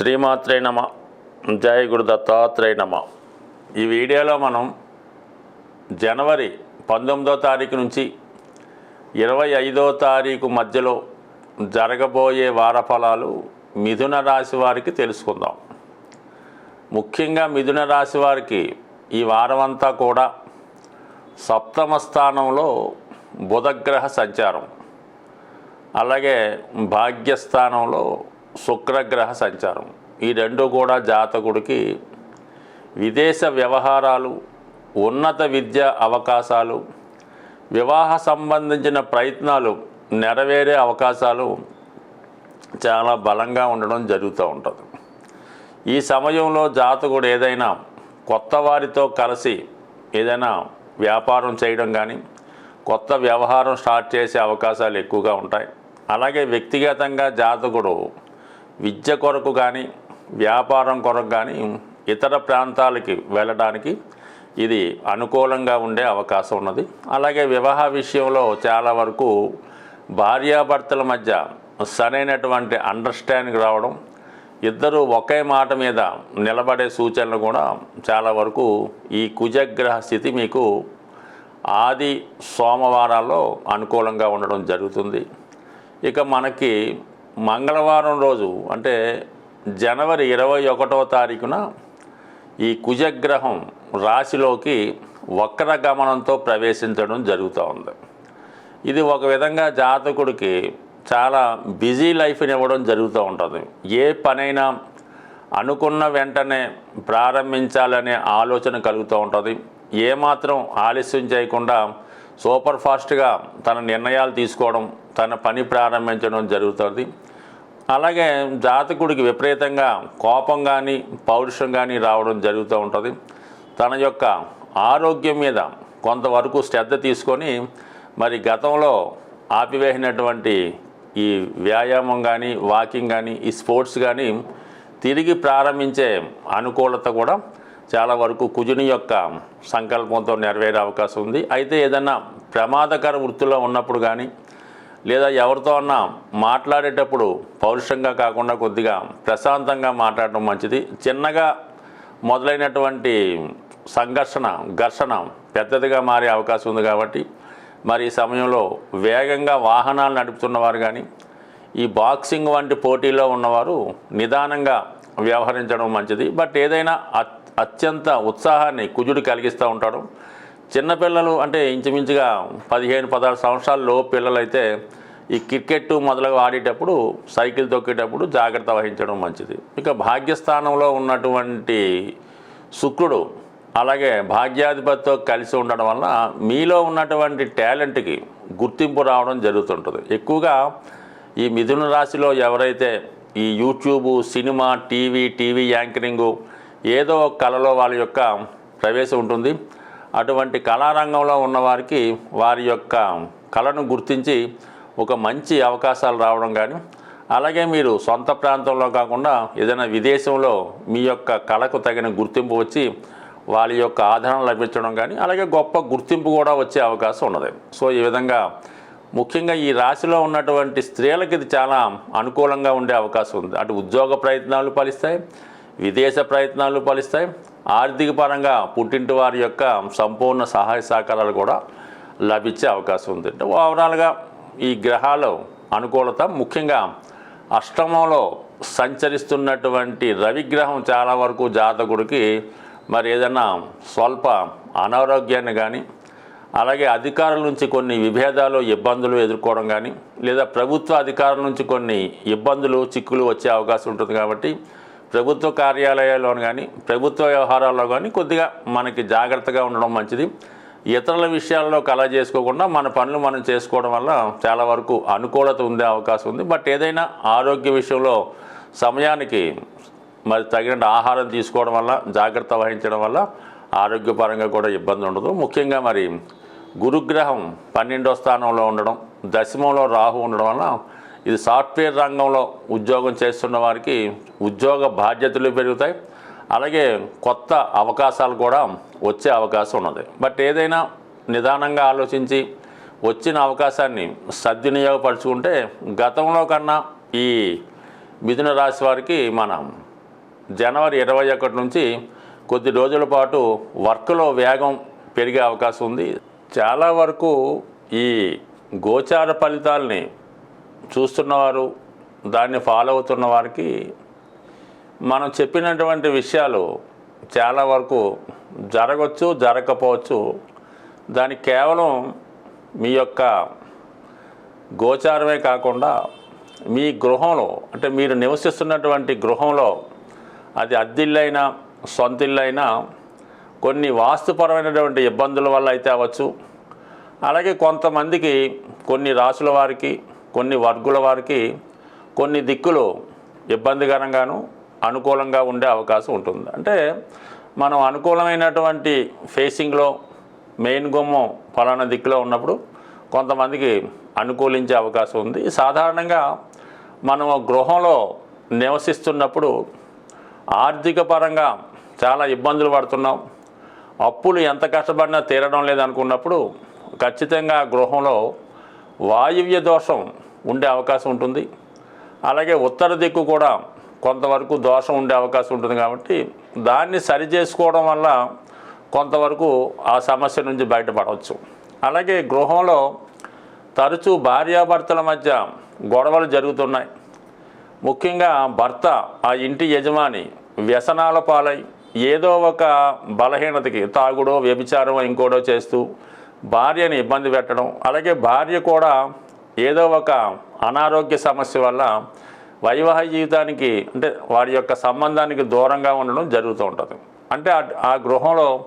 శ్రీమాత్రే నమ. జయ గురు దత్తాత్రేయ నమ. ఈ వీడియోలో మనం జనవరి పంతొమ్మిదో తారీఖు నుంచి ఇరవై ఐదో తారీఖు మధ్యలో జరగబోయే వారఫలాలు మిథున రాశి వారికి తెలుసుకుందాం. ముఖ్యంగా మిథున రాశి వారికి ఈ వారం అంతా కూడా సప్తమ స్థానంలో బుధగ్రహ సంచారం. అలాగే భాగ్యస్థానంలో శుక్రగ్రహ సంచారం. ఈ రెండు కూడా జాతకుడికి విదేశ వ్యవహారాలు ఉన్నత విద్య అవకాశాలు వివాహ సంబంధించిన ప్రయత్నాలు నెరవేరే అవకాశాలు చాలా బలంగా ఉండడం జరుగుతూ ఉంటుంది. ఈ సమయంలో జాతకుడు ఏదైనా కొత్త వారితో కలిసి ఏదైనా వ్యాపారం చేయడం కానీ కొత్త వ్యవహారం స్టార్ట్ చేసే అవకాశాలు ఎక్కువగా ఉంటాయి. అలాగే వ్యక్తిగతంగా జాతకుడు విద్య కొరకు కానీ వ్యాపారం కొరకు కానీ ఇతర ప్రాంతాలకి వెళ్ళడానికి ఇది అనుకూలంగా ఉండే అవకాశం ఉన్నది. అలాగే వివాహ విషయంలో చాలా వరకు భార్యాభర్తల మధ్య సరైనటువంటి అండర్స్టాండింగ్ రావడం ఇద్దరు ఒకే మాట మీద నిలబడే సూచనలు కూడా చాలా వరకు ఈ కుజగ్రహ స్థితి మీకు ఆది సోమవారాల్లో అనుకూలంగా ఉండడం జరుగుతుంది. ఇక మనకి మంగళవారం రోజు అంటే జనవరి ఇరవై ఒకటో తారీఖున ఈ కుజగ్రహం రాశిలోకి వక్ర గమనంతో ప్రవేశించడం జరుగుతూ ఉంది. ఇది ఒక విధంగా జాతకుడికి చాలా బిజీ లైఫ్ని ఇవ్వడం జరుగుతూ ఉంటుంది. ఏ పనైనా అనుకున్న వెంటనే ప్రారంభించాలనే ఆలోచన కలుగుతూ ఉంటుంది. ఏమాత్రం ఆలస్యం చేయకుండా సూపర్ ఫాస్ట్గా తన నిర్ణయాలు తీసుకోవడం తన పని ప్రారంభించడం జరుగుతుంది. అలాగే జాతకుడికి విపరీతంగా కోపం కానీ పౌరుషం కానీ రావడం జరుగుతూ ఉంటుంది. తన యొక్క ఆరోగ్యం మీద కొంతవరకు శ్రద్ధ తీసుకొని మరి గతంలో ఆపివేసినటువంటి ఈ వ్యాయామం కానీ వాకింగ్ కానీ ఈ స్పోర్ట్స్ కానీ తిరిగి ప్రారంభించే అనుకూలత కూడా చాలా వరకు కుజుని యొక్క సంకల్పంతో నెరవేరే అవకాశం ఉంది. అయితే ఏదైనా ప్రమాదకర వృత్తిలో ఉన్నప్పుడు కానీ లేదా ఎవరితో అన్నా మాట్లాడేటప్పుడు పౌరుషంగా కాకుండా కొద్దిగా ప్రశాంతంగా మాట్లాడటం మంచిది. చిన్నగా మొదలైనటువంటి సంఘర్షణ ఘర్షణ పెద్దదిగా మారే అవకాశం ఉంది కాబట్టి మరి ఈ సమయంలో వేగంగా వాహనాలు నడుపుతున్నవారు కానీ ఈ బాక్సింగ్ వంటి పోటీలో ఉన్నవారు నిదానంగా వ్యవహరించడం మంచిది. బట్ ఏదైనా అత్ అత్యంత ఉత్సాహాన్ని కుజుడు కలిగిస్తూ ఉంటాడు. చిన్నపిల్లలు అంటే ఇంచుమించుగా పదిహేను పదహారు సంవత్సరాల్లో పిల్లలైతే ఈ క్రికెట్ మొదలుగా ఆడేటప్పుడు సైకిల్ తొక్కేటప్పుడు జాగ్రత్త వహించడం మంచిది. ఇక భాగ్యస్థానంలో ఉన్నటువంటి శుక్రుడు అలాగే భాగ్యాధిపతితో కలిసి ఉండడం వల్ల మీలో ఉన్నటువంటి టాలెంట్కి గుర్తింపు రావడం జరుగుతుంటుంది. ఎక్కువగా ఈ మిథున రాశిలో ఎవరైతే ఈ YouTube cinema TV TV anchoring ఏదో కళలో వాళ్ళ యొక్క ప్రవేశం ఉంటుంది. అటువంటి కళారంగంలో ఉన్నవారికి వారి యొక్క కళను గుర్తించి ఒక మంచి అవకాశాలు రావడం కానీ అలాగే మీరు సొంత ప్రాంతంలో కాకుండా ఏదైనా విదేశంలో మీ యొక్క కళకు తగిన గుర్తింపు వచ్చి వాళ్ళ యొక్క ఆదరణ లభించడం కానీ అలాగే గొప్ప గుర్తింపు కూడా వచ్చే అవకాశం ఉన్నది. సో ఈ విధంగా ముఖ్యంగా ఈ రాశిలో ఉన్నటువంటి స్త్రీలకు ఇది చాలా అనుకూలంగా ఉండే అవకాశం ఉంది. అటు ఉద్యోగ ప్రయత్నాలు ఫలిస్తాయి విదేశ ప్రయత్నాలు ఫలిస్తాయి ఆర్థిక పరంగా పుట్టింటి వారి యొక్క సంపూర్ణ సహాయ సహకారాలు కూడా లభించే అవకాశం ఉంది. అంటే ఓవరాల్గా ఈ గ్రహాలు అనుకూలత ముఖ్యంగా అష్టమంలో సంచరిస్తున్నటువంటి రవిగ్రహం చాలా వరకు జాతకుడికి మరి ఏదైనా స్వల్ప అనారోగ్యాన్ని కానీ అలాగే అధికారుల నుంచి కొన్ని విభేదాలు ఇబ్బందులు ఎదుర్కోవడం కానీ లేదా ప్రభుత్వ అధికారుల నుంచి కొన్ని ఇబ్బందులు చిక్కులు వచ్చే అవకాశం ఉంటుంది కాబట్టి ప్రభుత్వ కార్యాలయాల్లోనూ కానీ ప్రభుత్వ వ్యవహారాల్లో కానీ కొద్దిగా మనకి జాగ్రత్తగా ఉండడం మంచిది. ఇతరుల విషయాల్లో కళ చేసుకోకుండా మన పనులు మనం చేసుకోవడం వల్ల చాలా వరకు అనుకూలత ఉండే అవకాశం ఉంది. బట్ ఏదైనా ఆరోగ్య విషయంలో సమయానికి మరి తగిన ఆహారం తీసుకోవడం వల్ల జాగ్రత్త వహించడం వల్ల ఆరోగ్యపరంగా కూడా ఇబ్బంది ఉండదు. ముఖ్యంగా మరి గురుగ్రహం పన్నెండో స్థానంలో ఉండడం దశమంలో రాహు ఉండడం వల్ల ఇది సాఫ్ట్వేర్ రంగంలో ఉద్యోగం చేస్తున్న వారికి ఉద్యోగ బాధ్యతలు పెరుగుతాయి. అలాగే కొత్త అవకాశాలు కూడా వచ్చే అవకాశం ఉన్నది. బట్ ఏదైనా నిదానంగా ఆలోచించి వచ్చిన అవకాశాన్ని సద్వినియోగపరుచుకుంటే గతంలో కన్నా ఈ మిథున రాశి వారికి మన జనవరి ఇరవై ఒకటి నుంచి కొద్ది రోజుల పాటు వర్క్లో వేగం పెరిగే అవకాశం ఉంది. చాలా వరకు ఈ గోచార ఫలితాలని చూస్తున్నవారు దాన్ని ఫాలో అవుతున్న వారికి మనం చెప్పినటువంటి విషయాలు చాలా వరకు జరగవచ్చు జరగకపోవచ్చు. దాని కేవలం మీ యొక్క గోచారమే కాకుండా మీ గృహంలో అంటే మీరు నివసిస్తున్నటువంటి గృహంలో అది అద్దిల్లైనా సొంతిల్లైనా కొన్ని వాస్తుపరమైనటువంటి ఇబ్బందుల వల్ల అయితే అవ్వచ్చు. అలాగే కొంతమందికి కొన్ని రాసుల వారికి కొన్ని వర్గుల వారికి కొన్ని దిక్కులు ఇబ్బందికరంగాను అనుకూలంగా ఉండే అవకాశం ఉంటుంది. అంటే మనం అనుకూలమైనటువంటి ఫేసింగ్లో మెయిన్ గుమ్మం ఫలానా దిక్కులో ఉన్నప్పుడు కొంతమందికి అనుకూలించే అవకాశం ఉంది. సాధారణంగా మనం గృహంలో నివసిస్తున్నప్పుడు ఆర్థిక పరంగా చాలా ఇబ్బందులు పడుతున్నాం. అప్పులు ఎంత కష్టపడినా తీరడం లేదనుకున్నప్పుడు ఖచ్చితంగా గృహంలో వాయువ్య దోషం ఉండే అవకాశం ఉంటుంది. అలాగే ఉత్తర దిక్కు కూడా కొంతవరకు దోషం ఉండే అవకాశం ఉంటుంది కాబట్టి దాన్ని సరి చేసుకోవడం వల్ల కొంతవరకు ఆ సమస్య నుంచి బయటపడవచ్చు. అలాగే గృహంలో తరచూ భార్యాభర్తల మధ్య గొడవలు జరుగుతున్నాయి. ముఖ్యంగా భర్త ఆ ఇంటి యజమాని వ్యసనాల పాలై ఏదో ఒక బలహీనతకి తాగుడో వ్యభిచారం ఇంకోటో చేస్తూ భార్యని ఇబ్బంది పెట్టడం అలాగే భార్య కూడా ఏదో ఒక అనారోగ్య సమస్య వల్ల వైవాహిక జీవితానికి అంటే వారి యొక్క సంబంధానికి దూరంగా ఉండడం జరుగుతూ ఉంటుంది. అంటే ఆ- గృహంలో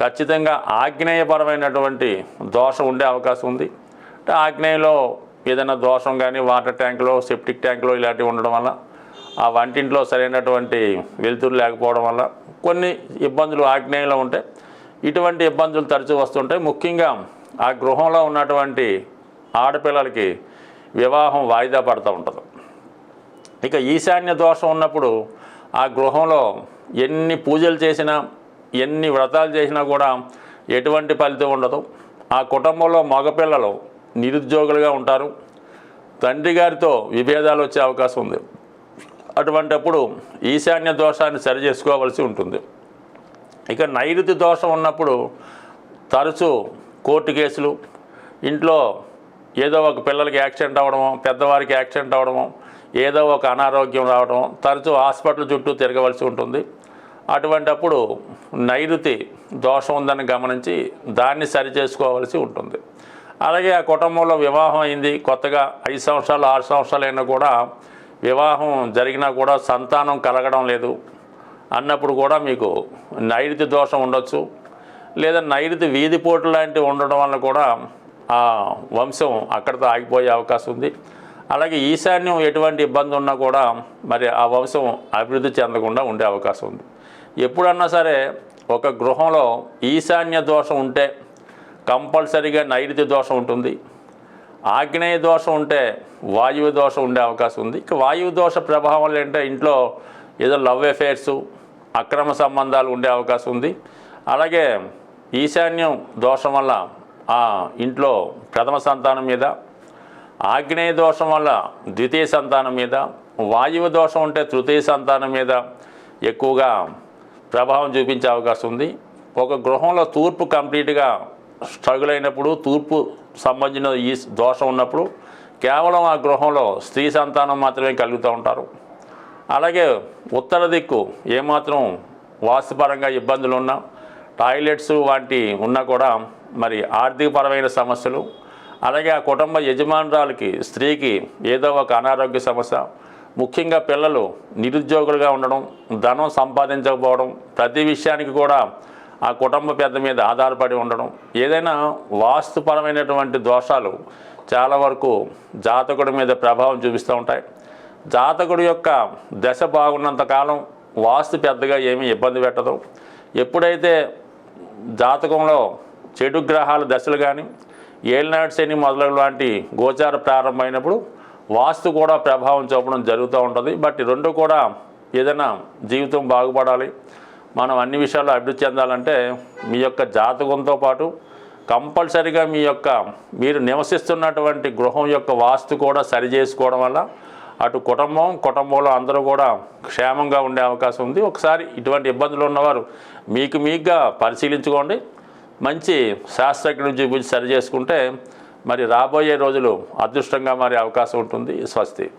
ఖచ్చితంగా ఆగ్నేయపరమైనటువంటి దోషం ఉండే అవకాశం ఉంది. అంటే ఆగ్నేయలో ఏదైనా దోషం కానీ వాటర్ ట్యాంకులో సెప్టిక్ ట్యాంకులో ఇలాంటివి ఉండడం వల్ల ఆ వంటింట్లో సరైనటువంటి వెలుతురు లేకపోవడం వల్ల కొన్ని ఇబ్బందులు ఆగ్నేయంలో ఉంటే ఇటువంటి ఇబ్బందులు తరచూ వస్తుంటాయి. ముఖ్యంగా ఆ గృహంలో ఉన్నటువంటి ఆడపిల్లలకి వివాహం వాయిదా పడుతూ ఉంటుంది. ఇక ఈశాన్య దోషం ఉన్నప్పుడు ఆ గృహంలో ఎన్ని పూజలు చేసినా ఎన్ని వ్రతాలు చేసినా కూడా ఎటువంటి ఫలితం ఉండదు. ఆ కుటుంబంలో మగపిల్లలు నిరుద్యోగులుగా ఉంటారు. తండ్రి గారితో విభేదాలు వచ్చే అవకాశం ఉంది. అటువంటప్పుడు ఈశాన్య దోషాన్ని సరి చేసుకోవాల్సి ఉంటుంది. ఇక నైరుతి దోషం ఉన్నప్పుడు తరచూ కోర్టు కేసులు ఇంట్లో ఏదో ఒక పిల్లలకి యాక్సిడెంట్ అవ్వడము పెద్దవారికి యాక్సిడెంట్ అవ్వడము ఏదో ఒక అనారోగ్యం రావడం తరచూ హాస్పిటల్ చుట్టూ తిరగవలసి ఉంటుంది. అటువంటప్పుడు నైరుతి దోషం ఉందని గమనించి దాన్ని సరి చేసుకోవాల్సి ఉంటుంది. అలాగే ఆ కుటుంబంలో వివాహం అయింది. కొత్తగా ఐదు సంవత్సరాలు ఆరు సంవత్సరాలు అయినా కూడా వివాహం జరిగినా కూడా సంతానం కలగడం లేదు. అన్నప్పుడు కూడా మీకు నైరుతి దోషం ఉండొచ్చు లేదా నైరుతి వీధిపోటు లాంటివి ఉండడం వల్ల కూడా ఆ వంశం అక్కడితో ఆగిపోయే అవకాశం ఉంది. అలాగే ఈశాన్యం ఎటువంటి ఇబ్బంది ఉన్నా కూడా మరి ఆ వంశం అభివృద్ధి చెందకుండా ఉండే అవకాశం ఉంది. ఎప్పుడన్నా సరే ఒక గృహంలో ఈశాన్య దోషం ఉంటే కంపల్సరీగా నైరుతి దోషం ఉంటుంది. ఆగ్నేయ దోషం ఉంటే వాయువు దోషం ఉండే అవకాశం ఉంది. ఇక వాయువు దోష ప్రభావం ఏంటంటే ఇంట్లో ఏదో లవ్ అఫేర్స్ అక్రమ సంబంధాలు ఉండే అవకాశం ఉంది. అలాగే ఈశాన్యం దోషం వల్ల ఆ ఇంట్లో ప్రథమ సంతానం మీద ఆగ్నేయ దోషం వల్ల ద్వితీయ సంతానం మీద వాయువు దోషం ఉంటే తృతీయ సంతానం మీద ఎక్కువగా ప్రభావం చూపించే అవకాశం ఉంది. ఒక గృహంలో తూర్పు కంప్లీట్గా స్ట్రగుల్ అయినప్పుడు తూర్పు సంబంధించిన ఈ దోషం ఉన్నప్పుడు కేవలం ఆ గృహంలో స్త్రీ సంతానం మాత్రమే కలుగుతూ ఉంటారు. అలాగే ఉత్తర దిక్కు ఏమాత్రం వాస్తుపరంగా ఇబ్బందులు ఉన్నా టాయిలెట్స్ వంటి ఉన్నా కూడా మరి ఆర్థికపరమైన సమస్యలు అలాగే ఆ కుటుంబ యజమానురాలకి స్త్రీకి ఏదో ఒక అనారోగ్య సమస్య ముఖ్యంగా పిల్లలు నిరుద్యోగులుగా ఉండడం ధనం సంపాదించకపోవడం ప్రతి విషయానికి కూడా ఆ కుటుంబ పెద్ద మీద ఆధారపడి ఉండడం ఏదైనా వాస్తుపరమైనటువంటి దోషాలు చాలా వరకు జాతకుడి మీద ప్రభావం చూపిస్తూ ఉంటాయి. జాతకుడు యొక్క దశ బాగున్నంత కాలం వాస్తు పెద్దగా ఏమీ ఇబ్బంది పెట్టదు. ఎప్పుడైతే జాతకంలో చెడు గ్రహాల దశలు కానీ ఏలినాడు శని మొదలగు లాంటి గోచార ప్రారంభమైనప్పుడు వాస్తు కూడా ప్రభావం చూపడం జరుగుతూ ఉంటుంది. బట్ రెండు కూడా ఏదైనా జీవితం బాగుపడాలి. మనం అన్ని విషయాల్లో అభివృద్ధి చెందాలంటే మీ యొక్క జాతకంతో పాటు కంపల్సరిగా మీ యొక్క మీరు నివసిస్తున్నటువంటి గృహం యొక్క వాస్తు కూడా సరి చేసుకోవడం వల్ల అటు కుటుంబం కుటుంబంలో అందరూ కూడా క్షేమంగా ఉండే అవకాశం ఉంది. ఒకసారి ఇటువంటి ఇబ్బందులు ఉన్నవారు మీకు మీకుగా పరిశీలించుకోండి. మంచి శాస్త్రజ్ఞుని చూపించి సరి చేసుకుంటే మరి రాబోయే రోజులు అదృష్టంగా మారే అవకాశం ఉంటుంది. స్వస్తి.